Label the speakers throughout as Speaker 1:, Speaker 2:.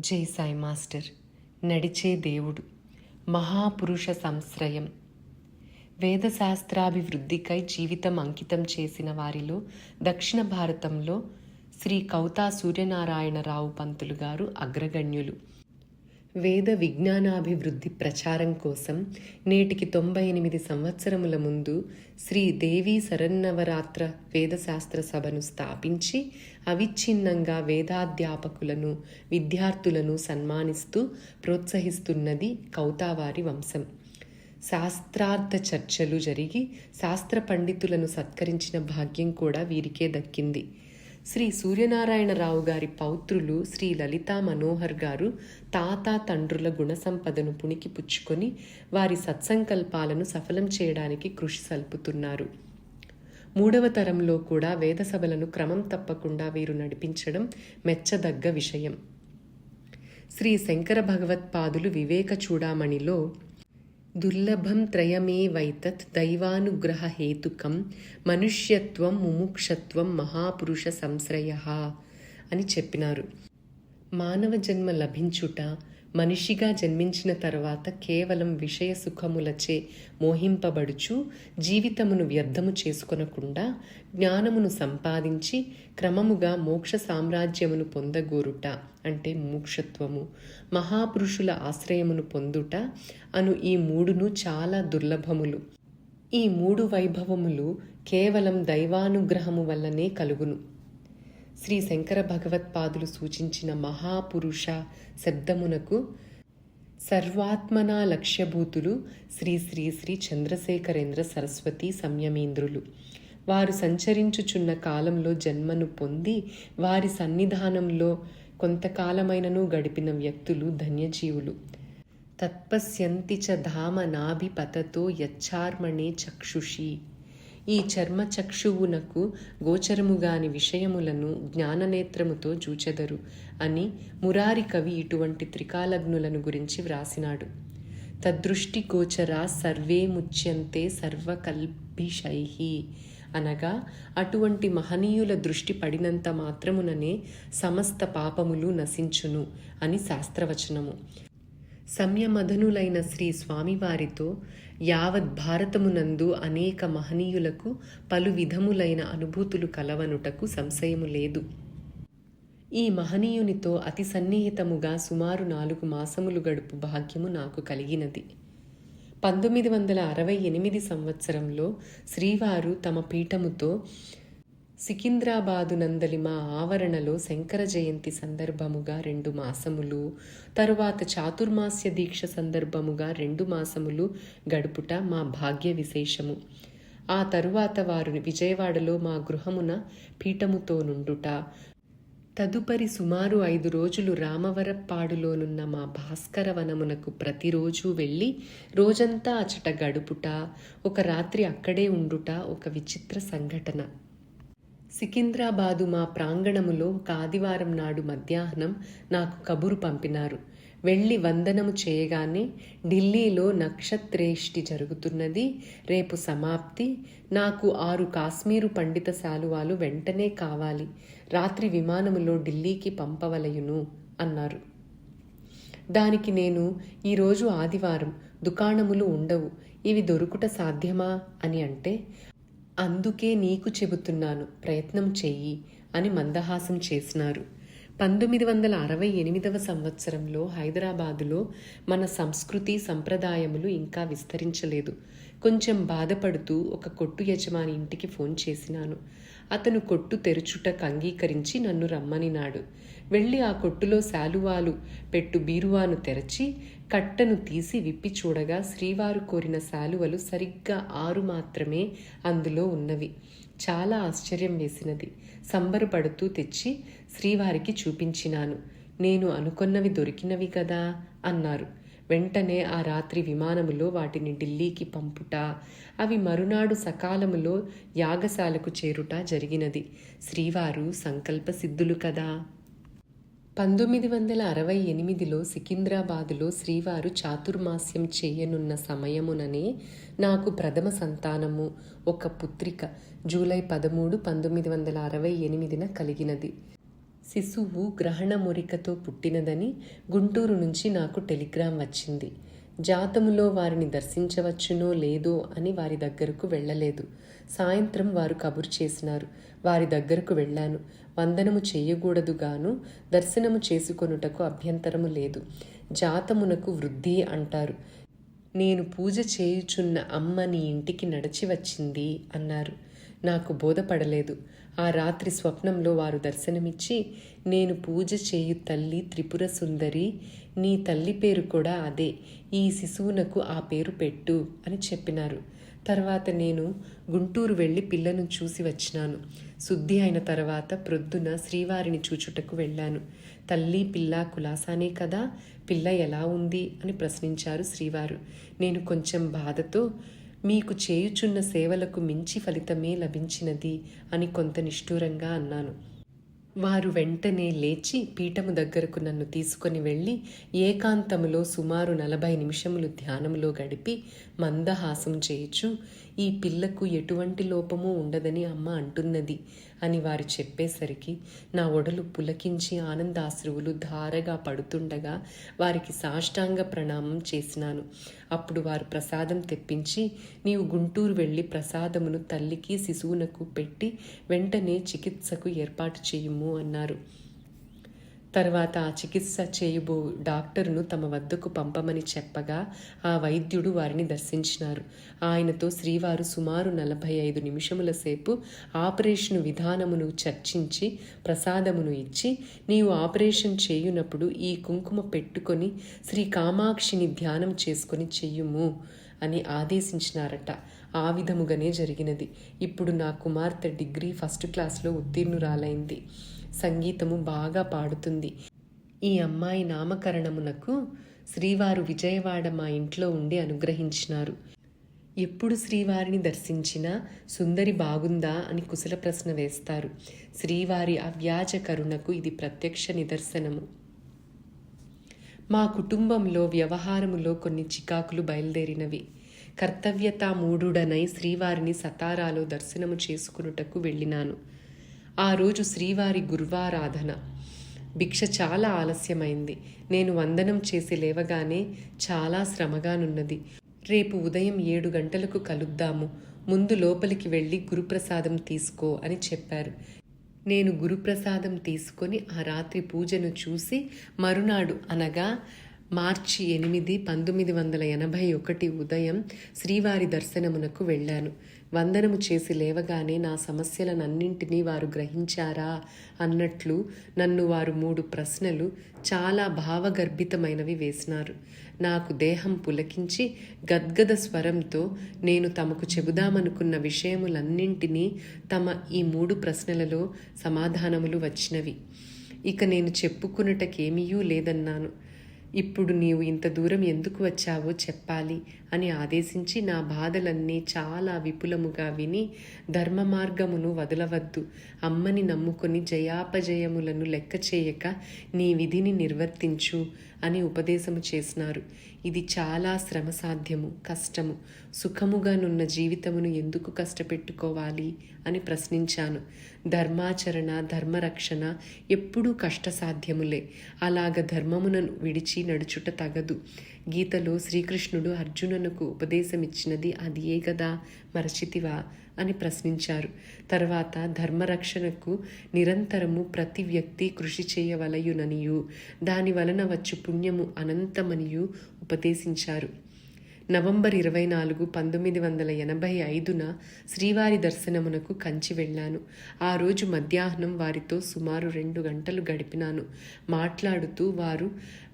Speaker 1: జై సాయి మాస్టర్. నడిచే దేవుడు. మహాపురుష సంశ్రయం. వేదశాస్త్రాభివృద్ధికై జీవితం అంకితం చేసిన వారిలో దక్షిణ భారతంలో శ్రీ కౌతా సూర్యనారాయణరావు పంతులు గారు అగ్రగణ్యులు. వేద విజ్ఞానాభివృద్ధి ప్రచారం కోసం నేటికి తొంభై ఎనిమిది సంవత్సరముల ముందు శ్రీ దేవీ శరన్నవరాత్ర వేదశాస్త్ర సభను స్థాపించి అవిచ్ఛిన్నంగా వేదాధ్యాపకులను విద్యార్థులను సన్మానిస్తూ ప్రోత్సహిస్తున్నది కౌతావారి వంశం. శాస్త్రార్థ చర్చలు జరిగి శాస్త్ర పండితులను సత్కరించిన భాగ్యం కూడా వీరికే దక్కింది. శ్రీ సూర్యనారాయణరావు గారి పౌత్రులు శ్రీ లలితా మనోహర్ గారు తాత తండ్రుల గుణ సంపదను పుణికి పుచ్చుకొని వారి సత్సంకల్పాలను సఫలం చేయడానికి కృషి సల్పుతున్నారు. మూడవ తరంలో కూడా వేద సభలను క్రమం తప్పకుండా వీరు నడిపించడం మెచ్చదగ్గ విషయం. శ్రీ శంకర భగవత్పాదులు వివేక చూడామణిలో దుర్లభం త్రయమేవైతత్ దైవానుగ్రహ హేతుకం మనుష్యత్వం ముముక్షత్వం మహాపురుష సంశ్రయ అని చెప్పినారు. మానవ జన్మ లభించుట మనిషిగా జన్మించిన తర్వాత కేవలం విషయ సుఖములచే మోహింపబడుచు జీవితమును వ్యర్థము చేసుకొనకుండా జ్ఞానమును సంపాదించి క్రమముగా మోక్ష సామ్రాజ్యమును పొందగోరుట అంటే మోక్షత్వము. మహాపురుషుల ఆశ్రయమును పొందుట అను ఈ మూడును చాలా దుర్లభములు. ఈ మూడు వైభవములు కేవలం దైవానుగ్రహము వల్లనే కలుగును. శ్రీ శంకర భగవత్పాదులు సూచించిన మహాపురుష శబ్దమునకు సర్వాత్మనా లక్ష్యభూతులు శ్రీ శ్రీ శ్రీ చంద్రశేఖరేంద్ర సరస్వతి సంయమేంద్రులు. వారు సంచరించుచున్న కాలంలో జన్మను పొంది వారి సన్నిధానంలో కొంతకాలమైనను గడిపిన వ్యక్తులు ధన్యజీవులు. తత్పశ్యంతి చ ధామ నాభిపతతో యచ్చార్మణే చక్షుషి. ఈ చర్మచక్షువునకు గోచరముగాని విషయములను జ్ఞాననేత్రముతో చూచెదరు అని మురారి కవి ఇటువంటి త్రికాలగ్నులను గురించి వ్రాసినాడు. తదృష్టి గోచర సర్వే ముచ్యంతే సర్వకల్పిషై అనగా అటువంటి మహనీయుల దృష్టి పడినంత మాత్రముననే సమస్త పాపములు నశించును అని శాస్త్రవచనము. సంయమధనులైన శ్రీ స్వామివారితో యావత్ భారతమునందు అనేక మహనీయులకు పలు విధములైన అనుభూతులు కలవనుటకు సంశయము లేదు. ఈ మహనీయునితో అతి సన్నిహితముగా సుమారు నాలుగు మాసములు గడుపు భాగ్యము నాకు కలిగినది. పంతొమ్మిది వందల అరవై ఎనిమిది సంవత్సరంలో శ్రీవారు తమ పీఠముతో సికింద్రాబాదు నందలి మా ఆవరణలో శంకర జయంతి సందర్భముగా రెండు మాసములు తరువాత చాతుర్మాస్య దీక్ష సందర్భముగా రెండు మాసములు గడుపుట మా భాగ్య విశేషము. ఆ తరువాత వారు విజయవాడలో మా గృహమున పీఠముతో నుండుట. తదుపరి సుమారు ఐదు రోజులు రామవరప్పాడులోనున్న మా భాస్కర వనమునకు ప్రతిరోజు వెళ్ళి రోజంతా అచట గడుపుట ఒక రాత్రి అక్కడే ఉండుట ఒక విచిత్ర సంఘటన. సికింద్రాబాదు మా ప్రాంగణములో ఒక ఆదివారం నాడు మధ్యాహ్నం నాకు కబురు పంపినారు. వెళ్ళి వందనము చేయగానే ఢిల్లీలో నక్షత్రేష్టి జరుగుతున్నది. రేపు సమాప్తి. నాకు ఆరు కాశ్మీరు పండిత శాలువాలు వెంటనే కావాలి. రాత్రి విమానములో ఢిల్లీకి పంపవలయును అన్నారు. దానికి నేను ఈరోజు ఆదివారం దుకాణములు ఉండవు. ఇవి దొరుకుట సాధ్యమా అని అంటే అందుకే నీకు చెబుతున్నాను ప్రయత్నం చెయ్యి అని మందహాసం చేసినారు. పంతొమ్మిది వందల అరవై ఎనిమిదవ సంవత్సరంలో హైదరాబాదులో మన సంస్కృతి సంప్రదాయములు ఇంకా విస్తరించలేదు. కొంచెం బాధపడుతూ ఒక కొట్టు యజమాని ఇంటికి ఫోన్ చేసినాను. అతను కొట్టు తెరుచుటకు అంగీకరించి నన్ను రమ్మనినాడు. వెళ్ళి ఆ కొట్టులో శాలువాలు పెట్టు బీరువాను తెరచి కట్టను తీసి విప్పి చూడగా శ్రీవారు కోరిన శాలువలు సరిగ్గా ఆరు మాత్రమే అందులో ఉన్నవి. చాలా ఆశ్చర్యం వేసినది. సంబరపడుతూ తెచ్చి శ్రీవారికి చూపించినాను. నేను అనుకున్నవి దొరికినవి కదా అన్నారు. వెంటనే ఆ రాత్రి విమానములో వాటిని ఢిల్లీకి పంపుట అవి మరునాడు సకాలములో యాగశాలకు చేరుట జరిగినది. శ్రీవారు సంకల్ప సిద్ధులు కదా. పంతొమ్మిది వందల అరవై ఎనిమిదిలో సికింద్రాబాదులో శ్రీవారు చాతుర్మాస్యం చేయనున్న సమయముననే నాకు ప్రథమ సంతానము ఒక పుత్రిక జూలై పదమూడు పంతొమ్మిది వందల అరవై ఎనిమిదిన కలిగినది. శిశువు గ్రహణ మురికతో పుట్టినదని గుంటూరు నుంచి నాకు టెలిగ్రామ్ వచ్చింది. జాతములో వారిని దర్శించవచ్చునో లేదో అని వారి దగ్గరకు వెళ్ళలేదు. సాయంత్రం వారు కబురు చేసినారు. వారి దగ్గరకు వెళ్ళాను. వందనము చేయకూడదు గాను దర్శనము చేసుకొనుటకు అభ్యంతరము లేదు. జాతమునకు వృద్ధి అంటారు. నేను పూజ చేయుచున్న అమ్మ నీ ఇంటికి నడిచి వచ్చింది అన్నారు. నాకు బోధపడలేదు. ఆ రాత్రి స్వప్నంలో వారు దర్శనమిచ్చి నేను పూజ చేయు తల్లి త్రిపుర సుందరి నీ తల్లి పేరు కూడా అదే ఈ శిశువునకు ఆ పేరు పెట్టు అని చెప్పినారు. తర్వాత నేను గుంటూరు వెళ్ళి పిల్లను చూసి వచ్చినాను. శుద్ధి అయిన తర్వాత ప్రొద్దున శ్రీవారిని చూచుటకు వెళ్ళాను. తల్లి పిల్ల కులాసానే కదా పిల్ల ఎలా ఉంది అని ప్రశ్నించారు శ్రీవారు. నేను కొంచెం బాధతో మీకు చేయుచున్న సేవలకు మించి ఫలితమే లభించినది అని కొంత నిష్ఠూరంగా అన్నాను. వారు వెంటనే లేచి పీఠము దగ్గరకు నన్ను తీసుకొని వెళ్ళి ఏకాంతములో సుమారు నలభై నిమిషములు ధ్యానములో గడిపి మందహాసం చేయుచు ఈ పిల్లకు ఎటువంటి లోపము ఉండదని అమ్మ అంటున్నది అని వారు చెప్పేసరికి నా ఒడలు పులకించి ఆనందాశ్రువులు ధారగా పడుతుండగా వారికి సాష్టాంగ ప్రణామం చేసినాను. అప్పుడు వారు ప్రసాదం తెప్పించి నీవు గుంటూరు వెళ్ళి ప్రసాదమును తల్లికి శిశువునకు పెట్టి వెంటనే చికిత్సకు ఏర్పాటు చేయుము అన్నారు. తర్వాత ఆ చికిత్స చేయబో డాక్టరును తమ వద్దకు పంపమని చెప్పగా ఆ వైద్యుడు వారిని దర్శించినారు. ఆయనతో శ్రీవారు సుమారు నలభై ఐదు నిమిషముల సేపు ఆపరేషన్ విధానమును చర్చించి ప్రసాదమును ఇచ్చి నీవు ఆపరేషన్ చేయునప్పుడు ఈ కుంకుమ పెట్టుకొని శ్రీ కామాక్షిని ధ్యానం చేసుకొని చెయ్యుము అని ఆదేశించినారట. ఆ విధముగానే జరిగినది. ఇప్పుడు నా కుమార్తె డిగ్రీ ఫస్ట్ క్లాస్లో ఉత్తీర్ణురాలైంది. సంగీతము బాగా పాడుతుంది. ఈ అమ్మాయి నామకరణమునకు శ్రీవారు విజయవాడ మా ఇంట్లో ఉండి అనుగ్రహించినారు. ఎప్పుడు శ్రీవారిని దర్శించినా సుందరి బాగుందా అని కుశల ప్రశ్న వేస్తారు. శ్రీవారి అవ్యాజ కరుణకు ఇది ప్రత్యక్ష నిదర్శనము. మా కుటుంబంలో వ్యవహారములో కొన్ని చికాకులు బయలుదేరినవి. కర్తవ్యత మూఢుడనై శ్రీవారిని సతారాలో దర్శనము చేసుకునుటకు వెళ్ళినాను. ఆ రోజు శ్రీవారి గురువారాధన. భిక్ష చాలా ఆలస్యమైంది. నేను వందనం చేసి లేవగానే చాలా శ్రమగానున్నది. రేపు ఉదయం ఏడు గంటలకు కలుద్దాము. ముందు లోపలికి వెళ్ళి గురుప్రసాదం తీసుకో అని చెప్పారు. నేను గురుప్రసాదం తీసుకొని ఆ రాత్రి పూజను చూసి మరునాడు అనగా మార్చి ఎనిమిది పంతొమ్మిది వందల ఎనభై ఒకటి ఉదయం శ్రీవారి దర్శనమునకు వెళ్ళాను. వందనము చేసి లేవగానే నా సమస్యలనన్నింటినీ వారు గ్రహించారా అన్నట్లు నన్ను వారు మూడు ప్రశ్నలు చాలా భావగర్భితమైనవి వేసినారు. నాకు దేహం పులకించి గద్గద స్వరంతో నేను తమకు చెబుదామనుకున్న విషయములన్నింటినీ తమ ఈ మూడు ప్రశ్నలలో సమాధానములు వచ్చినవి. ఇక నేను చెప్పుకున్నటకేమీయూ లేదన్నాను. ఇప్పుడు నీవు ఇంత దూరం ఎందుకు వచ్చావో చెప్పాలి. అని ఆదేశించి నా బాధలన్నీ చాలా విపులముగా విని ధర్మ మార్గమును వదలవద్దు. అమ్మని నమ్ముకొని జయాపజయములను లెక్క చేయక నీ విధిని నిర్వర్తించు అని ఉపదేశము చేసినారు. ఇది చాలా శ్రమ సాధ్యము కష్టము సుఖముగానున్న జీవితమును ఎందుకు కష్టపెట్టుకోవాలి అని ప్రశ్నించాను. ధర్మాచరణ ధర్మరక్షణ ఎప్పుడూ కష్టసాధ్యములే. అలాగ ధర్మమునను విడిచి నడుచుట తగదు. గీతలో శ్రీకృష్ణుడు అర్జునునకు ఉపదేశమిచ్చినది అది ఏ గదా? మరచితివా? అని ప్రశ్నించారు. తర్వాత ధర్మరక్షణకు నిరంతరము ప్రతి వ్యక్తి కృషి చేయవలయుననియు. దాని వలన వచ్చు పుణ్యము అనంతమనియు ఉపదేశించారు. నవంబర్ ఇరవై నాలుగు పంతొమ్మిది వందల ఎనభై ఐదున శ్రీవారి దర్శనమునకు కంచి వెళ్ళాను. ఆ రోజు మధ్యాహ్నం వారితో సుమారు రెండు గంటలు గడిపినాను. మాట్లాడుతూ వారు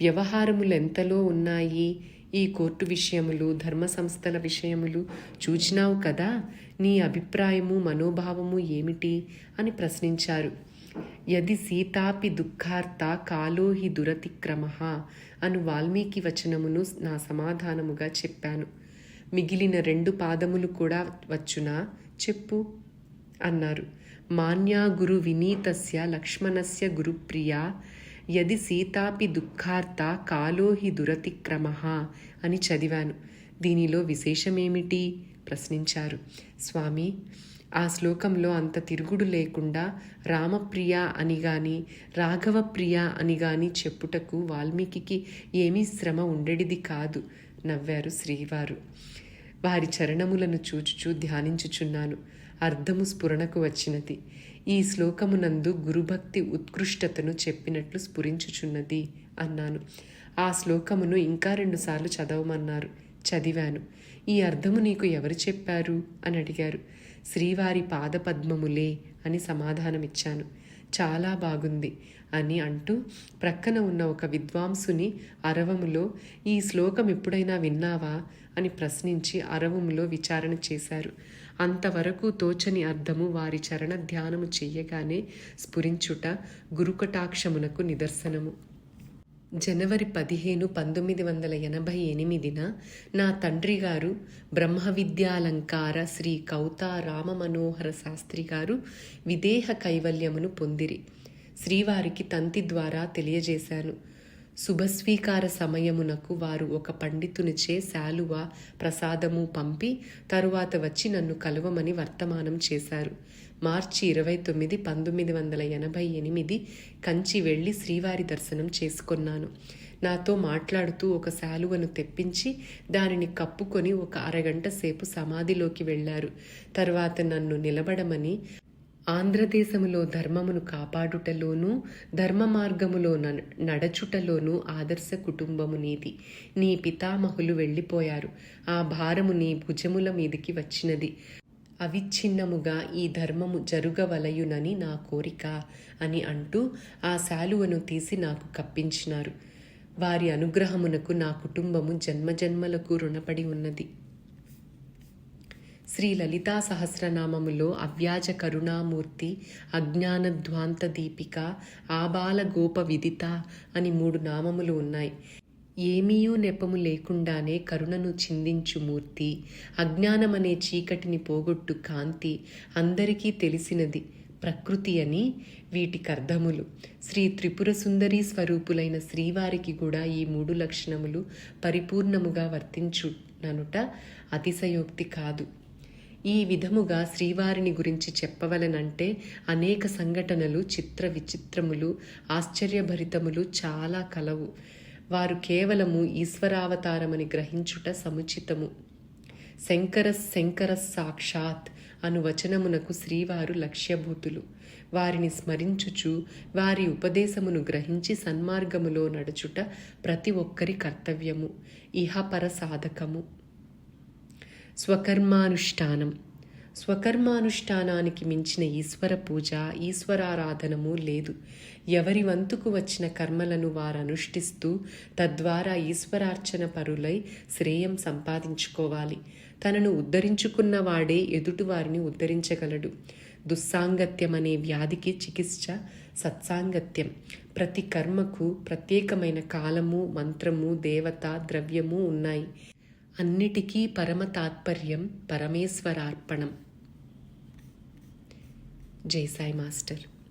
Speaker 1: వ్యవహారములు ఎంతలో ఉన్నాయి? ఈ కోర్టు విషయములు ధర్మ సంస్థల విషయములు చూచినావు కదా? నీ అభిప్రాయము మనోభావము ఏమిటి అని ప్రశ్నించారు. యది సీతాపి దుఃఖార్త కాలో హి దురతిక్రమ అను వాల్మీకి వచనమును నా సమాధానముగా చెప్పాను. మిగిలిన రెండు పాదములు కూడా వచ్చునా? చెప్పు అన్నారు. మాన్యా గురు వినీతస్య లక్ష్మణస్య గురుప్రియా యది సీతాపి దుఃఖార్త కాలో హి దురతిక్రమ అని చదివాను. దీనిలో విశేషమేమిటి? ప్రశ్నించారు. స్వామి ఆ శ్లోకంలో అంత తిరుగుడు లేకుండా రామప్రియ అని గాని రాఘవప్రియ అని గాని చెప్పుటకు వాల్మీకి ఏమీ శ్రమ ఉండేది కాదు నవ్వారు శ్రీవారు. వారి చరణములను చూచుచూ ధ్యానించుచున్నాను. అర్థము స్ఫురణకు వచ్చినది. ఈ శ్లోకమునందు గురుభక్తి ఉత్కృష్టతను చెప్పినట్లు స్ఫురించుచున్నది అన్నాను. ఆ శ్లోకమును ఇంకా రెండుసార్లు చదవమన్నారు. చదివాను. ఈ అర్థము నీకు ఎవరు చెప్పారు? అని అడిగారు. శ్రీవారి పాదపద్మములే అని సమాధానమిచ్చాను. చాలా బాగుంది అని అంటూ ప్రక్కన ఉన్న ఒక విద్వాంసుని అరవములో ఈ శ్లోకం ఎప్పుడైనా విన్నావా? అని ప్రశ్నించి అరవములో విచారణ చేశారు. అంతవరకు తోచని అర్థము వారి చరణ ధ్యానము చెయ్యగానే స్ఫురించుట గురుకటాక్షమునకు నిదర్శనము. జనవరి పదిహేను పంతొమ్మిది వందల ఎనభై ఎనిమిదిన నా తండ్రి గారు బ్రహ్మ విద్యాలంకార శ్రీ కౌతా రామ మనోహర శాస్త్రి గారు విదేహ కైవల్యమును పొందిరి. శ్రీవారికి తంతి ద్వారా తెలియజేశాను. శుభస్వీకార సమయమునకు వారు ఒక పండితునిచే శాలువ ప్రసాదము పంపి తరువాత వచ్చి నన్ను కలువమని వర్తమానం చేశారు. మార్చి ఇరవై తొమ్మిది పంతొమ్మిది వందల ఎనభై ఎనిమిది కంచి వెళ్ళి శ్రీవారి దర్శనం చేసుకున్నాను. నాతో మాట్లాడుతూ ఒక శాలువను తెప్పించి దానిని కప్పుకొని ఒక అరగంట సేపు సమాధిలోకి వెళ్ళారు. తర్వాత నన్ను నిలబడమని ఆంధ్రదేశములో ధర్మమును కాపాడుటలోనూ ధర్మ మార్గములో నడచుటలోనూ ఆదర్శ కుటుంబము నీది. నీ పితామహులు వెళ్ళిపోయారు. ఆ భారము నీ భుజముల మీదికి వచ్చినది. అవిచ్ఛిన్నముగా ఈ ధర్మము జరుగవలయునని నా కోరిక అని అంటూ ఆ శాలువను తీసి నాకు కప్పించినారు. వారి అనుగ్రహమునకు నా కుటుంబము జన్మజన్మలకు రుణపడి ఉన్నది. శ్రీ లలితా సహస్రనామములో అవ్యాజ కరుణామూర్తి అజ్ఞానధ్వాంత దీపిక ఆబాల గోప విదిత అని మూడు నామములు ఉన్నాయి. ఏమీయూ నెపము లేకుండానే కరుణను చిందించు మూర్తి. అజ్ఞానమనే చీకటిని పోగొట్టు కాంతి అందరికీ తెలిసినది ప్రకృతి అని వీటికర్థములు శ్రీ త్రిపుర సుందరి స్వరూపులైన శ్రీవారికి కూడా ఈ మూడు లక్షణములు పరిపూర్ణముగా వర్తించుననుట అతిశయోక్తి కాదు. ఈ విధముగా శ్రీవారిని గురించి చెప్పవలనంటే అనేక సంఘటనలు చిత్ర విచిత్రములు ఆశ్చర్యభరితములు చాలా కలవు. వారు కేవలము ఈశ్వరావతారమని గ్రహించుట సముచితము. శంకర శంకర సాక్షాత్ అను వచనమునకు శ్రీవారు లక్ష్యభూతులు. వారిని స్మరించుచు వారి ఉపదేశమును గ్రహించి సన్మార్గములో నడుచుట ప్రతి ఒక్కరి కర్తవ్యము. ఇహపర సాధకము. స్వకర్మానుష్ఠానం. స్వకర్మానుష్ఠానానికి మించిన ఈశ్వర పూజ ఈశ్వరారాధనము లేదు. ఎవరి వంతుకు వచ్చిన కర్మలను వారు అనుష్ఠిస్తూ తద్వారా ఈశ్వరార్చన పరులై శ్రేయం సంపాదించుకోవాలి. తనను ఉద్ధరించుకున్నవాడే ఎదుటివారిని ఉద్ధరించగలడు. దుస్సాంగత్యం అనే వ్యాధికి చికిత్స సత్సాంగత్యం. ప్రతి కర్మకు ప్రత్యేకమైన కాలము మంత్రము దేవత ద్రవ్యము ఉన్నాయి. అన్నిటికీ పరమ తాత్పర్యం పరమేశ్వరార్పణం. జై సాయి మాస్టర్.